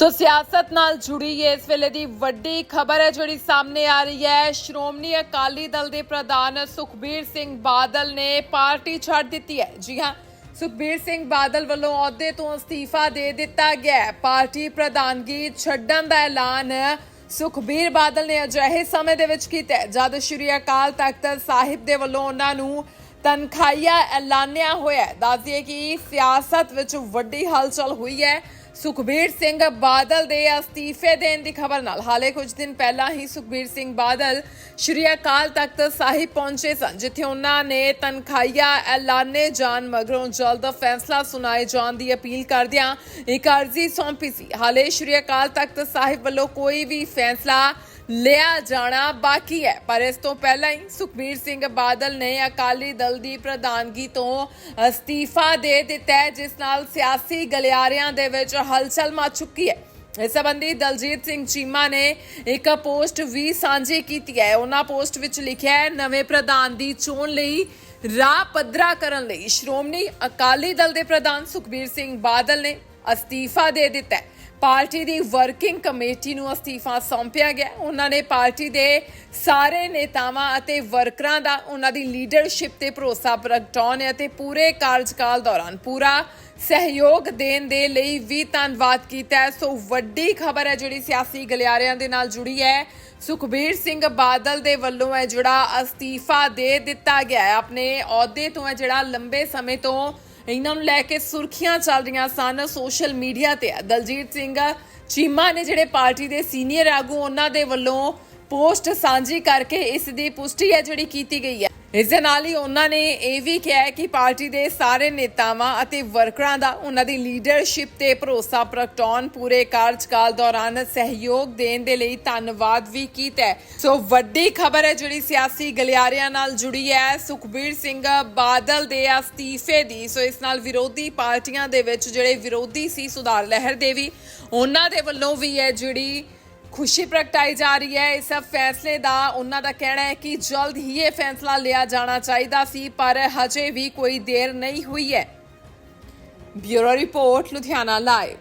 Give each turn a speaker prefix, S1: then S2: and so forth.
S1: ਸੋ ਸਿਆਸਤ ਨਾਲ ਜੁੜੀ ਇਸ ਵੇਲੇ ਦੀ ਵੱਡੀ ਖਬਰ ਹੈ, ਜਿਹੜੀ ਸਾਹਮਣੇ ਆ ਰਹੀ ਹੈ। ਸ਼੍ਰੋਮਣੀ ਅਕਾਲੀ ਦਲ ਦੇ ਪ੍ਰਧਾਨ ਸੁਖਬੀਰ ਸਿੰਘ ਬਾਦਲ ਨੇ ਪਾਰਟੀ ਛੱਡ ਦਿੱਤੀ ਹੈ। ਜੀ ਹਾਂ, ਸੁਖਬੀਰ ਸਿੰਘ ਬਾਦਲ ਵੱਲੋਂ ਅਹੁਦੇ ਤੋਂ ਅਸਤੀਫਾ ਦੇ ਦਿੱਤਾ ਗਿਆ ਪਾਰਟੀ ਪ੍ਰਧਾਨਗੀ ਛੱਡਣ ਦਾ ਐਲਾਨ ਸੁਖਬੀਰ ਬਾਦਲ ਨੇ ਅਜਿਹੇ ਸਮੇਂ ਦੇ ਵਿੱਚ ਕੀਤਾ ਜਦ ਸ਼੍ਰੀ ਅਕਾਲ ਤਖਤ ਸਾਹਿਬ ਦੇ ਵੱਲੋਂ ਉਹਨਾਂ ਨੂੰ ਤਨਖਾਈਆ ਐਲਾਨਿਆ ਹੋਇਆ ਹੈ। ਦੱਸ ਦਈਏ ਕਿ ਸਿਆਸਤ ਵਿੱਚ ਵੱਡੀ ਹਲਚਲ ਹੋਈ ਹੈ। ਸੁਖਬੀਰ ਸਿੰਘ ਬਾਦਲ ਦੇ ਅਸਤੀਫੇ ਦੇਣ ਦੀ ਖਬਰ ਨਾਲ ਹਾਲੇ ਕੁਝ ਦਿਨ ਪਹਿਲਾਂ ਹੀ ਸੁਖਬੀਰ ਸਿੰਘ ਬਾਦਲ ਸ਼੍ਰੀ ਅਕਾਲ ਤਖਤ ਸਾਹਿਬ ਪਹੁੰਚੇ ਸਨ, ਜਿੱਥੇ ਉਹਨਾਂ ਨੇ ਤਨਖਾਹੀਆ ਐਲਾਨੇ ਜਾਣ ਮਗਰੋਂ ਜਲਦ ਫੈਸਲਾ ਸੁਣਾਏ ਜਾਣ ਦੀ ਅਪੀਲ ਕਰਦਿਆਂ ਇੱਕ ਅਰਜ਼ੀ ਸੌਂਪੀ ਸੀ। ਹਾਲੇ ਸ਼੍ਰੀ ਅਕਾਲ ਤਖਤ ਸਾਹਿਬ ਵੱਲੋਂ ਕੋਈ ਵੀ ਫੈਸਲਾ ਲਿਆ ਜਾਣਾ ਬਾਕੀ ਹੈ। ਪਰ ਇਸ ਤੋਂ ਪਹਿਲਾਂ ਹੀ ਸੁਖਬੀਰ ਸਿੰਘ ਬਾਦਲ ਨੇ ਅਕਾਲੀ ਦਲ ਦੀ ਪ੍ਰਧਾਨਗੀ ਤੋਂ ਅਸਤੀਫਾ ਦੇ ਦਿੱਤਾ ਹੈ, ਜਿਸ ਨਾਲ ਸਿਆਸੀ ਗਲਿਆਰਿਆਂ ਦੇ ਵਿੱਚ ਹਲਚਲ ਮਚ ਚੁੱਕੀ ਹੈ। ਇਸ ਸੰਬੰਧੀ ਦਲਜੀਤ ਸਿੰਘ ਚੀਮਾ ਨੇ ਇੱਕ ਪੋਸਟ ਵੀ ਸਾਂਝੀ ਕੀਤੀ ਹੈ। ਉਹਨਾਂ ਪੋਸਟ ਵਿੱਚ ਲਿਖਿਆ ਹੈ, ਨਵੇਂ ਪ੍ਰਧਾਨ ਦੀ ਚੋਣ ਲਈ ਰਾਹ ਪੱਧਰਾ ਕਰਨ ਲਈ ਸ਼੍ਰੋਮਣੀ ਅਕਾਲੀ ਦਲ ਦੇ ਪ੍ਰਧਾਨ ਸੁਖਬੀਰ ਸਿੰਘ ਬਾਦਲ ਨੇ ਅਸਤੀਫਾ ਦੇ ਦਿੱਤਾ ਹੈ। ਪਾਰਟੀ ਦੀ ਵਰਕਿੰਗ ਕਮੇਟੀ ਨੂੰ ਅਸਤੀਫਾ ਸੌਂਪਿਆ ਗਿਆ। ਉਹਨਾਂ ਨੇ ਪਾਰਟੀ ਦੇ ਸਾਰੇ ਨੇਤਾਵਾਂ ਅਤੇ ਵਰਕਰਾਂ ਦਾ ਉਹਨਾਂ ਦੀ ਲੀਡਰਸ਼ਿਪ ਤੇ ਭਰੋਸਾ ਪ੍ਰਗਟਾਉਣ ਅਤੇ ਪੂਰੇ ਕਾਰਜਕਾਲ ਦੌਰਾਨ ਪੂਰਾ ਸਹਿਯੋਗ ਦੇਣ ਦੇ ਲਈ ਵੀ ਧੰਨਵਾਦ ਕੀਤਾ ਸੋ ਵੱਡੀ ਖਬਰ ਹੈ ਜਿਹੜੀ ਸਿਆਸੀ ਗਲਿਆਰਿਆਂ ਦੇ ਨਾਲ ਜੁੜੀ ਹੈ। ਸੁਖਬੀਰ ਸਿੰਘ ਬਾਦਲ ਦੇ ਵੱਲੋਂ ਹੈ ਜਿਹੜਾ ਅਸਤੀਫਾ ਦੇ ਦਿੱਤਾ ਗਿਆ ਹੈ। ਆਪਣੇ ਅਹੁਦੇ ਤੋਂ ਹੈ ਜਿਹੜਾ ਲੰਬੇ ਸਮੇਂ ਤੋਂ ਇਹਨਾਂ ਨੂੰ ਲੈ ਕੇ ਸੁਰਖੀਆਂ ਚੱਲ ਰਹੀਆਂ ਸਨ ਸੋਸ਼ਲ ਮੀਡੀਆ ਤੇ। ਦਲਜੀਤ ਸਿੰਘ ਚੀਮਾ ਨੇ ਜਿਹੜੇ ਪਾਰਟੀ ਦੇ ਸੀਨੀਅਰ ਆਗੂ, ਉਹਨਾਂ ਦੇ ਵੱਲੋਂ ਪੋਸਟ ਸਾਂਝੀ ਕਰਕੇ ਇਸ ਦੀ ਪੁਸ਼ਟੀ ਹੈ ਜਿਹੜੀ ਕੀਤੀ ਗਈ ਹੈ। ਇਸ ਦੇ ਨਾਲ ਹੀ ਉਹਨਾਂ ਨੇ ਇਹ ਵੀ ਕਿਹਾ ਕਿ ਪਾਰਟੀ ਦੇ ਸਾਰੇ ਨੇਤਾਵਾਂ ਅਤੇ ਵਰਕਰਾਂ ਦਾ ਉਹਨਾਂ ਦੀ ਲੀਡਰਸ਼ਿਪ ਤੇ ਭਰੋਸਾ ਪ੍ਰਗਟਾਉਣ ਪੂਰੇ ਕਾਰਜਕਾਲ ਦੌਰਾਨ ਸਹਿਯੋਗ ਦੇਣ ਦੇ ਲਈ ਧੰਨਵਾਦ ਵੀ ਕੀਤਾ ਹੈ। ਸੋ ਵੱਡੀ ਖਬਰ ਹੈ ਜਿਹੜੀ ਸਿਆਸੀ ਗਲਿਆਰਿਆਂ ਨਾਲ ਜੁੜੀ ਹੈ। ਸੁਖਬੀਰ ਸਿੰਘ ਬਾਦਲ ਦੇ ਅਸਤੀਫੇ ਦੀ। ਸੋ ਇਸ ਨਾਲ ਵਿਰੋਧੀ ਪਾਰਟੀਆਂ ਦੇ ਵਿੱਚ ਜਿਹੜੇ ਵਿਰੋਧੀ ਸੀ ਸੁਧਾਰ ਲਹਿਰ ਦੇ ਵੀ, ਉਹਨਾਂ ਦੇ ਵੱਲੋਂ ਵੀ ਹੈ ਜਿਹੜੀ ਖੁਸ਼ੀ ਪ੍ਰਗਟਾਈ ਜਾ ਰਹੀ ਹੈ। ਇਸ ਫੈਸਲੇ ਦਾ ਉਹਨਾਂ ਦਾ ਕਹਿਣਾ ਹੈ ਕਿ ਜਲਦ ਹੀ ਇਹ ਫੈਸਲਾ ਲਿਆ ਜਾਣਾ ਚਾਹੀਦਾ ਸੀ, ਪਰ ਹਜੇ ਵੀ ਕੋਈ ਦੇਰ ਨਹੀਂ ਹੋਈ ਹੈ। Bureau report, Ludhiana live.